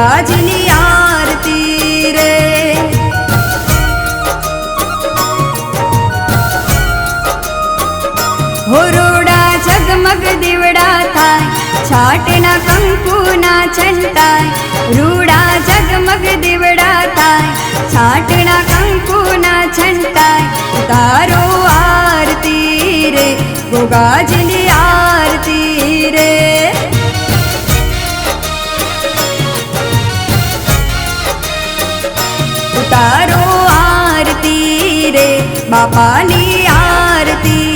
ગોગાજીની આરતી રે. હોરોડા ઝગમગ દીવડા થાય, છાટના કંકુના છંટાય રૂડા ઝગમગ દીવડા થાય, છાટના કંકુના છંટાય તારો આરતી રે, ગોગાજની આરતી રે. ी आरती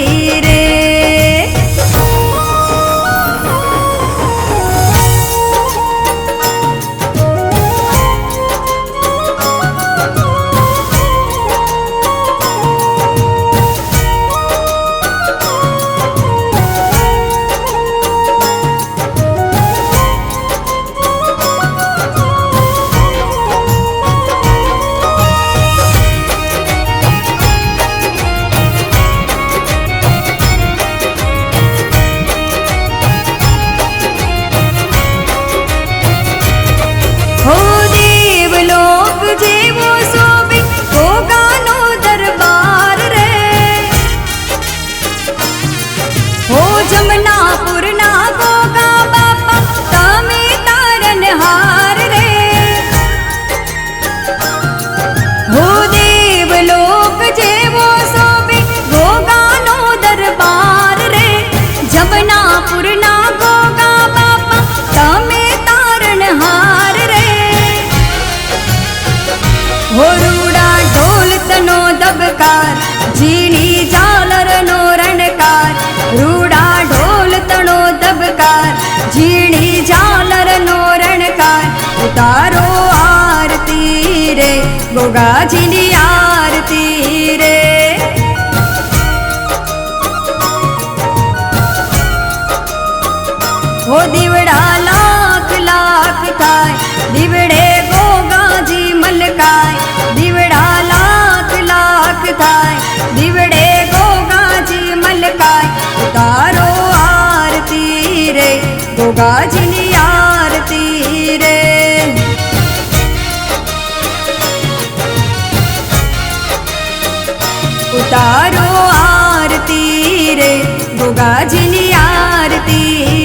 ઉતારો આરતી રે, ગોગાજીની આરતી રે. હો દીવડા લાખ લાખ થાય, દીવડે ગોગાજી મલકાય. દીવડા લાખ લાખ થાય, દીવડે ગોગાજી મલકાય. તારો આરતી રે ગોગાજીની ઉતારો આરતી રે ગોગાજીની આરતી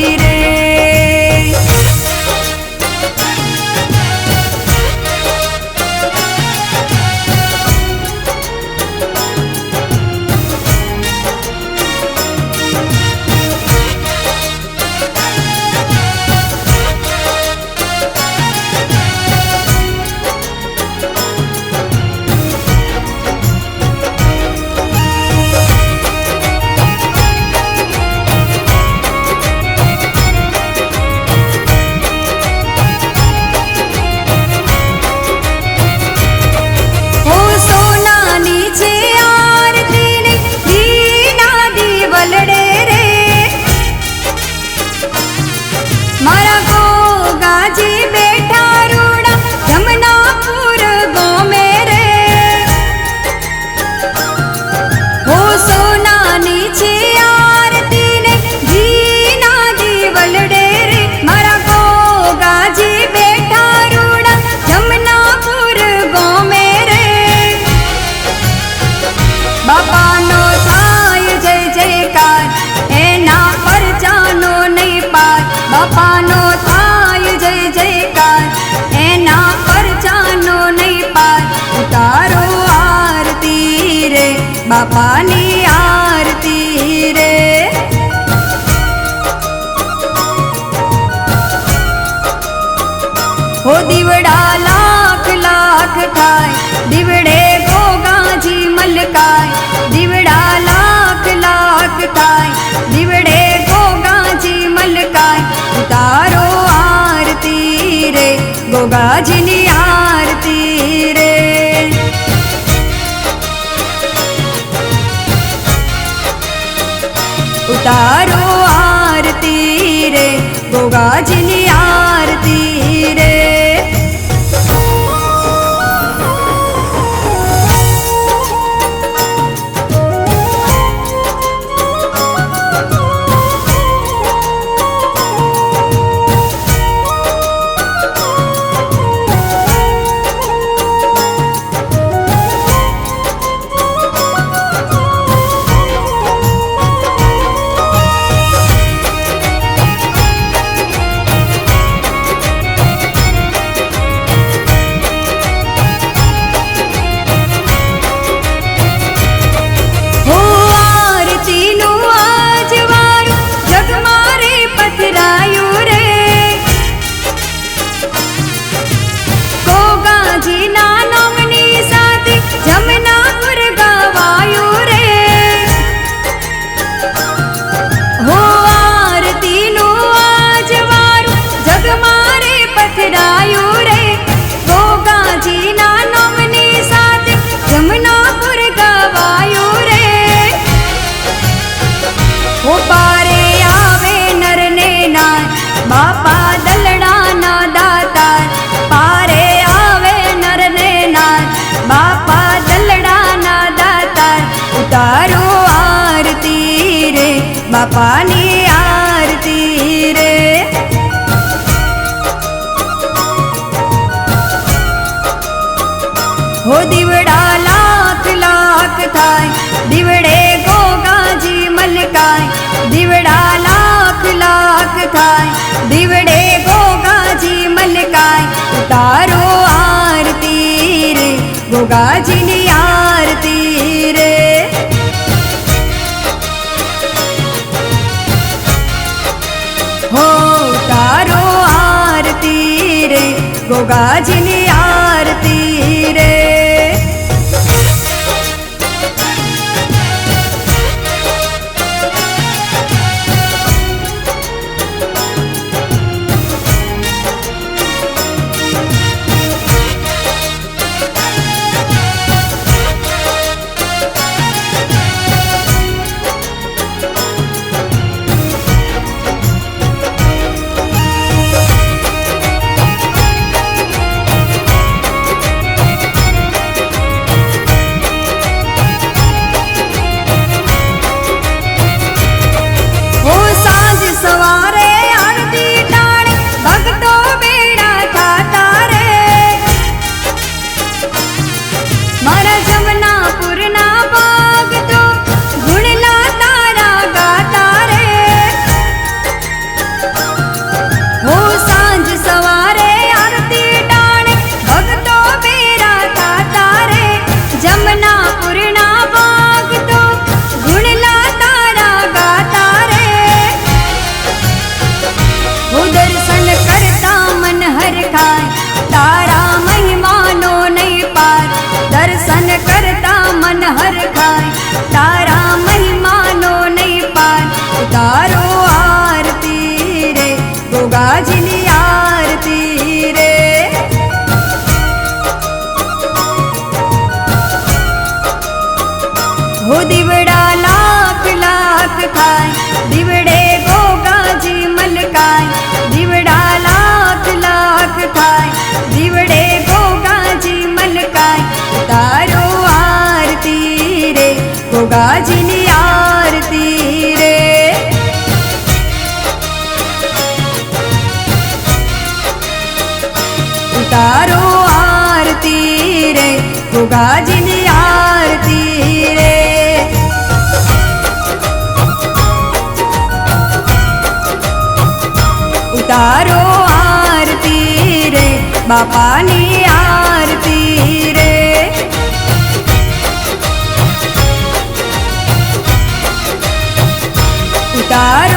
બાપાની આરતી રે. હો દીવડા રે ગોગાજીની દીવડા લાખ લાખ થાય. દીવડે ગોગાજી મલકાય. દીવડા લાખ લાખ થાય. દીવડે ગોગાજી મલકાય. તારો આરતી રે, ગોગાજીની આરતી રે. हो तारो आरती रे गोगाजिनी ગંગાજીની આરતી રે. ઉતારો આરતી રે ગોગાજીની આરતી રે. ઉતારો આરતી રે બાપાની આરતી তার